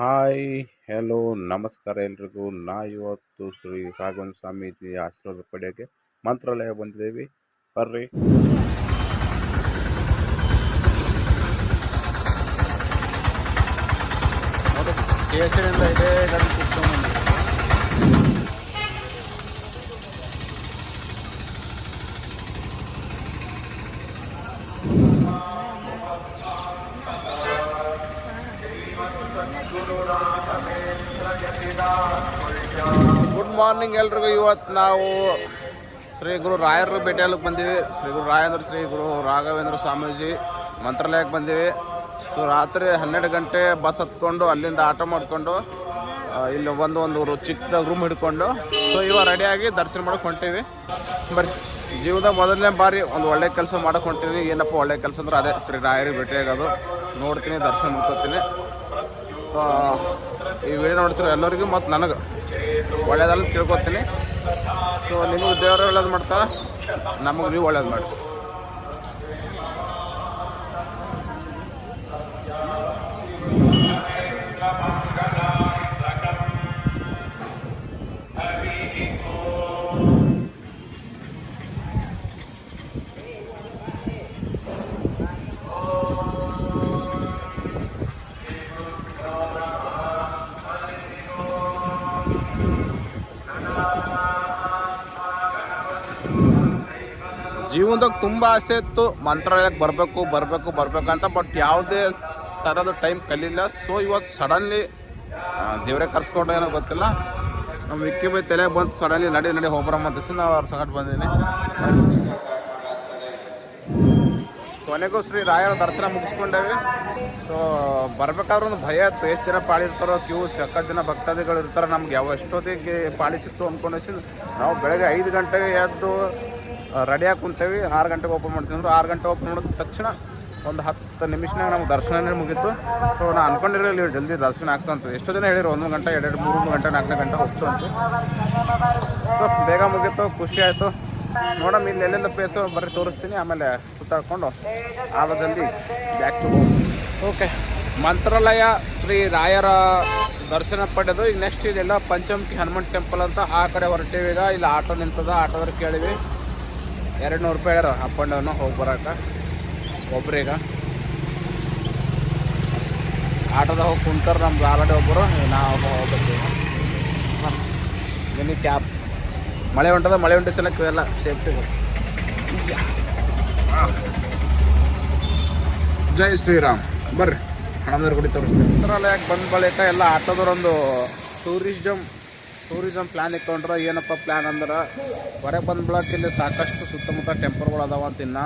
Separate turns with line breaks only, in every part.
Hi, hello, ನಮಸ್ಕಾರ ಎಲ್ರಿಗೂ. ನಾ ಇವತ್ತು ಶ್ರೀ ರಾಘವೇಂದ್ರ ಸ್ವಾಮೀಜಿ ಆಶೀರ್ವಾದ ಪಡೆಯೋಕ್ಕೆ ಮಂತ್ರಾಲಯ ಬಂದಿದ್ದೀವಿ. ಬರ್ರಿ. ಕೇಸರಿಂದ ಇದೆ, ಗಾಡಿ ಗುಡ್ ಮಾರ್ನಿಂಗ್ ಎಲ್ರಿಗೂ. ಇವತ್ತು ನಾವು ಶ್ರೀ ಗುರು ರಾಯರ ಭೇಟಿಯಾಗಕ್ಕೆ ಬಂದೀವಿ. ಶ್ರೀ ಗುರು ರಾಯೇಂದ್ರ, ಶ್ರೀ ಗುರು ರಾಘವೇಂದ್ರ ಸ್ವಾಮೀಜಿ ಮಂತ್ರಾಲಯಕ್ಕೆ ಬಂದೀವಿ. ಸೊ ರಾತ್ರಿ ಹನ್ನೆರಡು ಗಂಟೆ ಬಸ್ ಹತ್ಕೊಂಡು ಅಲ್ಲಿಂದ ಆಟೋ ಮಾಡಿಕೊಂಡು ಇಲ್ಲಿ ಒಂದು ಒಂದು ಚಿಕ್ಕದಾಗ ರೂಮ್ ಹಿಡ್ಕೊಂಡು, ಸೊ ಇವಾಗ ರೆಡಿಯಾಗಿ ದರ್ಶನ ಮಾಡಕ್ಕೆ ಹೊಂಟೀವಿ. ಬರ್ರಿ. ಜೀವನದ ಮೊದಲನೇ ಬಾರಿ ಒಂದು ಒಳ್ಳೆ ಕೆಲಸ ಮಾಡಕ್ಕೆ ಹೊಂಟೀನಿ ಏನಪ್ಪ ಒಳ್ಳೆ ಕೆಲಸ ಅಂದ್ರೆ ಅದೇ ಶ್ರೀ ರಾಯರಿಗೆ ಭೇಟಿಯಾಗೋದು ನೋಡ್ತೀನಿ, ದರ್ಶನ ಮಾಡ್ಕೊತೀನಿ. ಈ ವಿಡಿಯೋ ನೋಡ್ತಿರೋ ಎಲ್ಲರಿಗೂ ಮತ್ತು ನನಗೆ. ಒಳ್ಳೇದಲ್ಲ ತಿಳ್ಕೊತೀನಿ. ಸೊ ನಿಮಗೆ ದೇವರು ಒಳ್ಳೇದು ಮಾಡ್ತಾರೆ, ನಮಗೆ ನೀವು ಒಳ್ಳೇದು ಮಾಡಿ ಜೀವನದಾಗ ತುಂಬ ಆಸೆ ಇತ್ತು, ಮಂತ್ರಾಲಯಕ್ಕೆ ಬರಬೇಕು ಬರಬೇಕು ಬರಬೇಕು ಅಂತ ಬಟ್ ಯಾವುದೇ ಥರದ ಟೈಮ್ ಕಲಿಲ್ಲ ಸೊ ಇವತ್ತು ಸಡನ್ಲಿ ದೇವರೇ ಕರ್ಸ್ಕೊಂಡು ಏನೋ ಗೊತ್ತಿಲ್ಲ. ನಮ್ಮ ವಿಕ್ಕಿ ಬೈ ತಲೆ ಬಂದು ಸಡನ್ಲಿ ನಡಿ ನಡಿ, ಹೋಗ್ಬರಮ್ಮ ಅಂತ ನಾವು ಅವ್ರ ಸಗಟ್ ಬಂದೀನಿ. ಕೊನೆಗೂ ಶ್ರೀ ರಾಯರ ದರ್ಶನ ಮುಗಿಸ್ಕೊಂಡೇವಿ. ಸೊ ಬರ್ಬೇಕಾದ್ರೆ ಒಂದು ಭಯ ಇತ್ತು. ಎಷ್ಟು ಜನ ಪಾಳಿರ್ತಾರೋ, ಕ್ಯೂ ಸಕ್ಕ ಜನ ಭಕ್ತಾದಿಗಳು ಇರ್ತಾರೆ, ನಮ್ಗೆ ಯಾವ ಎಷ್ಟೊತ್ತಿಗೆ ಪಾಳಿ ಸಿಕ್ತು ಅಂದ್ಕೊಂಡು ನಾವು ಬೆಳಗ್ಗೆ ಐದು ಗಂಟೆಗೆ ಎದ್ದು ರೆಡಿಯಾಗಿ ಕುಂತೇವಿ. ಆರು ಗಂಟೆಗೆ ಓಪನ್ ಮಾಡ್ತೀವಿ. ಅಂದ್ರೆ ಆರು ಗಂಟೆ ಓಪನ್ ಮಾಡಿದ ತಕ್ಷಣ ಒಂದು ಹತ್ತು ನಿಮಿಷನಾಗ ನಮ್ಗೆ ದರ್ಶನವೇ ಮುಗೀತು. ಸೊ ನಾನು ಅನ್ಕೊಂಡಿರಲಿಲ್ಲ, ಇವ್ರು ಜಲ್ದಿ ದರ್ಶನ ಆಗ್ತಾ ಅಂತ ಎಷ್ಟೋ ಜನ ಹೇಳಿರು ಒಂದು ಗಂಟೆ ಎರಡು ಮೂರು ಗಂಟೆ ನಾಲ್ಕನೇ ಗಂಟೆ ಹೋಗ್ತು ಅಂತ. ಸೊ ಬೇಗ ಮುಗೀತು, ಖುಷಿ ಆಯಿತು. ನೋಡಮ್, ಇಲ್ಲಿ ಎಲ್ಲೆಲ್ಲ ಪ್ಲೇಸು ಬರ್ರಿ ತೋರಿಸ್ತೀನಿ, ಆಮೇಲೆ ಸುತ್ತಾಡ್ಕೊಂಡು ಆಗ ಜಲ್ದಿ back to okay Mantralaya Shri ರಾಯರ ದರ್ಶನ ಪಡೆದು ಈಗ ನೆಕ್ಸ್ಟ್ ಇದೆಲ್ಲ ಪಂಚಮುಖಿ ಹನುಮಾನ್ ಟೆಂಪಲ್ ಅಂತ ಆ ಕಡೆ ಹೊರಟೀವಿ ಈಗ. ಇಲ್ಲಿ ಆಟೋ ನಿಂತದ ಆಟೋದ್ರ ಕೇಳಿವಿ ಎರಡು ನೂರು ರೂಪಾಯಿ ಹೇಳ್ಯಾರ ಅಪ್ ಆ್ಯಂಡ್ ಡೌನು ಹೋಗಿ ಬರೋಕೆ. ಒಬ್ಬರೀಗ ಆಟೋದಾಗ ಹೋಗಿ ಕುಂತಾರೆ ನಮ್ದು ಆಲ್ರೆಡಿ ಒಬ್ಬರು ನಾವು ಹೋಗ್ಬೇಕು ಮಿನಿ ಕ್ಯಾಬ್ ಮಳೆ ಹೊಂಟದ ಮಳೆ ಹೊಂಟ ಸಲಕ್ಕೆ ಎಲ್ಲ ಸೇಫ್ಟಿ ಜೈ ಶ್ರೀರಾಮ್. ಬರ್ರಿ. ಹಣಮದ್ರ ಗುಡಿ ತೋರಿಸ್ತೀವಿ ಮಂತ್ರಾಲಯಕ್ಕೆ ಬಂದ ಬಳಿಕ ಎಲ್ಲ ಆಟೋದವರೊಂದು ಟೂರಿಸಮ್ ಟೂರಿಸಮ್ ಪ್ಲ್ಯಾನ್ ಇಟ್ಕೊಂಡ್ರೆ. ಏನಪ್ಪ ಪ್ಲ್ಯಾನ್ ಅಂದ್ರೆ ಹೊರಗೆ ಬಂದ ಬಳಕ ಇಲ್ಲಿ ಸಾಕಷ್ಟು ಸುತ್ತಮುತ್ತ ಟೆಂಪಲ್ಗಳು ಅದಾವ ಅಂತ ಇನ್ನು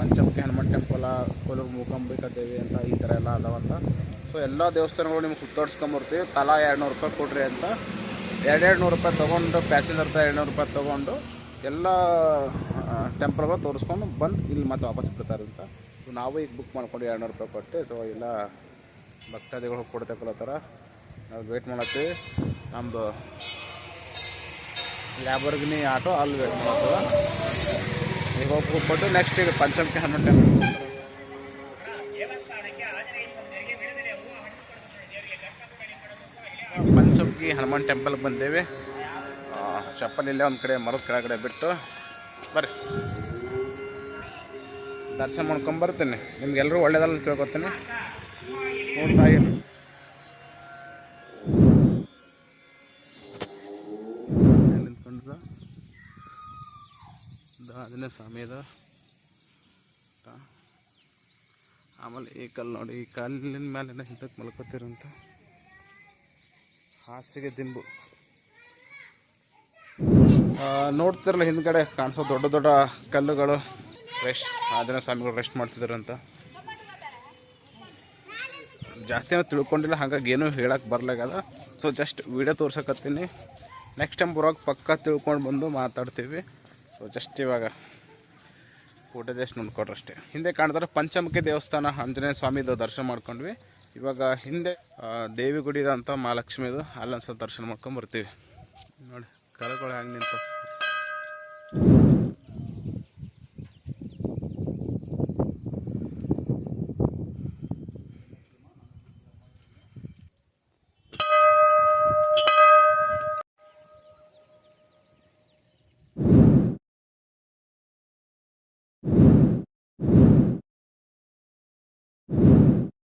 ಪಂಚಮುಖಿ ಹನುಮಾನ್ ಟೆಂಪಲ ಕೋಲೂರು ಮೂಕಾಂಬಿಕಾ ದೇವಿ ಅಂತ ಈ ಥರ ಎಲ್ಲ ಅದಾವಂತ ಸೊ ಎಲ್ಲ ದೇವಸ್ಥಾನಗಳು ನಿಮ್ಗೆ ಸುತ್ತಾಡ್ಸ್ಕೊಂಬರ್ತೀವಿ ತಲಾ ಎರಡು ನೂರು ರೂಪಾಯಿ ಕೊಡ್ರಿ ಅಂತ ಎರಡೆರಡು ನೂರು ರೂಪಾಯಿ ತೊಗೊಂಡು ಪ್ಯಾಸೆಂಜರ್ ಎರಡು ನೂರು ರೂಪಾಯಿ ತೊಗೊಂಡು, ಎಲ್ಲ ಟೆಂಪಲ್ಗಳು ತೋರಿಸ್ಕೊಂಡು ಬಂದು ಇಲ್ಲಿ ಮತ್ತೆ ವಾಪಸ್ ಬಿಡ್ತಾರೆ ಅಂತ. ಸೊ ನಾವು ಈಗ ಬುಕ್ ಮಾಡ್ಕೊಂಡು ಎರಡು ನೂರು ರೂಪಾಯಿ ಕೊಟ್ಟು ಸೊ ಎಲ್ಲ ಭಕ್ತಾದಿಗಳು ಕೊಡ್ತಕ್ಕಲತ್ತಾರ ನಾವು ವೇಟ್ ಮಾಡತ್ತೀವಿ ನಮ್ಮದು ಲ್ಯಾಬರ್ಗಿನಿ ಆಟೋ ಅಲ್ಲಿ ವೇಟ್ ಮಾಡ್ತದೆ ಈಗ ಹೋಗಿ ಕೊಟ್ಟು ನೆಕ್ಸ್ಟ್ ಈಗ ಪಂಚಮಕ್ಕೆ ಹನುಮಂತ ಟೆಂಪಲ್ ಪಂಚಮುಖಿ ಹನುಮಾನ್ ಟೆಂಪಲ್ ಬಂದೇವೆ. ಚಪ್ಪಲ್ ಇಲ್ಲೇ ಒಂದು ಕಡೆ ಮರದ ಕೆಳಗಡೆ ಬಿಟ್ಟು ಬರ್ರಿ. ದರ್ಶನ ಮಾಡ್ಕೊಂಬರ್ತೀನಿ ನಿಮ್ಗೆಲ್ಲರೂ ಒಳ್ಳೇದಲ್ಲ ಅಂತ ಕೇಳ್ಕೊತೀನಿ ನೋಡ್ತಾ ಇರಿ ಅದನ್ನೇ ಸಮಯದ ಆ, ಆಮೇಲೆ ಈ ಕಲ್ಲು ನೋಡಿ ಈ ಕಲ್ಲಿನ ಮೇಲೆ ಹಿಂದಕ್ಕೆ ಮಲ್ಕೋತಿರಂತ. ಹಾಸಿಗೆ ದಿಂಬು. ಆ, ನೋಡ್ತಿರಲ್ಲ ಹಿಂದ್ಗಡೆ ಕಾಣಿಸೋ ದೊಡ್ಡ ದೊಡ್ಡ ಕಲ್ಲುಗಳು. ರೆಸ್ಟ್ ಆಂಜನೇಯ ಸ್ವಾಮಿಗಳು ರೆಸ್ಟ್ ಅಂತ ಜಾಸ್ತಿ ಏನೋ ತಿಳ್ಕೊಂಡಿಲ್ಲ ಹಾಗಾಗಿ ಏನೂ ಹೇಳಕ್ಕೆ ಬರ್ಲಾಗದ ಸೊ ಜಸ್ಟ್ ವಿಡಿಯೋ ತೋರ್ಸಕತ್ತೀನಿ. ನೆಕ್ಸ್ಟ್ ಟೈಮ್ ಬರೋಕೆ ಪಕ್ಕ ತಿಳ್ಕೊಂಡು ಬಂದು ಮಾತಾಡ್ತೀವಿ. ಸೊ ಜಸ್ಟ್ ಇವಾಗ ಫೋಟೋದೇಶ್ ನೋಡ್ಕೊಡ್ರಿ ಅಷ್ಟೇ ಹಿಂದೆ ಕಾಣ್ತಾರೆ ಪಂಚಮುಖಿ ದೇವಸ್ಥಾನ ಆಂಜನೇಯ ಸ್ವಾಮಿದು ದರ್ಶನ ಮಾಡ್ಕೊಂಡ್ವಿ. ಇವಾಗ ಹಿಂದೆ ಆ, ದೇವಿ ಗುಡಿ ಇದೆ ಅಂತ ಮಹಾಲಕ್ಷ್ಮಿದು ಅಲ್ಲೊಂದ್ಸಲ ದರ್ಶನ ಮಾಡ್ಕೊಂಡು ಬರ್ತೀವಿ. ನೋಡಿ ಕರಗಳು ಹೆಂಗೆ ನಿಂತು.